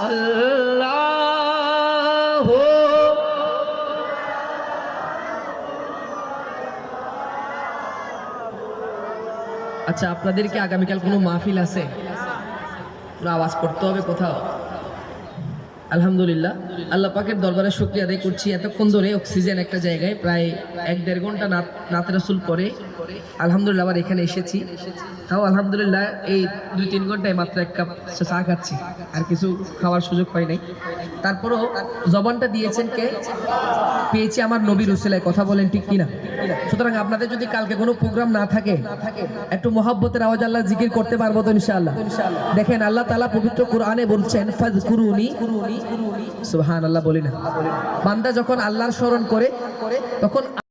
अल्लाह। हो अच्छा अपन के आगामीकाल माहफिल आवाज़ पड़ते कौ আলহামদুলিল্লাহ। আল্লাহ পাকের দরবারে শুক্রিয়া আদায় করছি। এতক্ষণ ধরে অক্সিজেন একটা জায়গায় প্রায় এক দেড় ঘণ্টা নাত রাসুল পরে আলহামদুলিল্লাহ আবার এখানে এসেছি। তাও আলহামদুলিল্লাহ এই দুই তিন ঘন্টায় মাত্র এক কাপ চা খাচ্ছি। আর কিছু খাওয়ার সুযোগ হয় নাই। তারপরও জবানটা দিয়েছেন কে? পেয়েছি আমার নবীর উসিলায়। কথা বলেন ঠিক কিনা? সুতরাং আপনাদের যদি কালকে কোনো প্রোগ্রাম না থাকে, একটু মহাব্বতের আওয়াজ আল্লাহ জিকির করতে পারব তো ইনশাআল্লাহ। দেখেন আল্লাহ তাআলা পবিত্র কোরআনে বলছেন ফাযকুরুনি সুবহানাল্লাহ বলি না। বান্দা যখন আল্লাহর স্মরণ করে তখন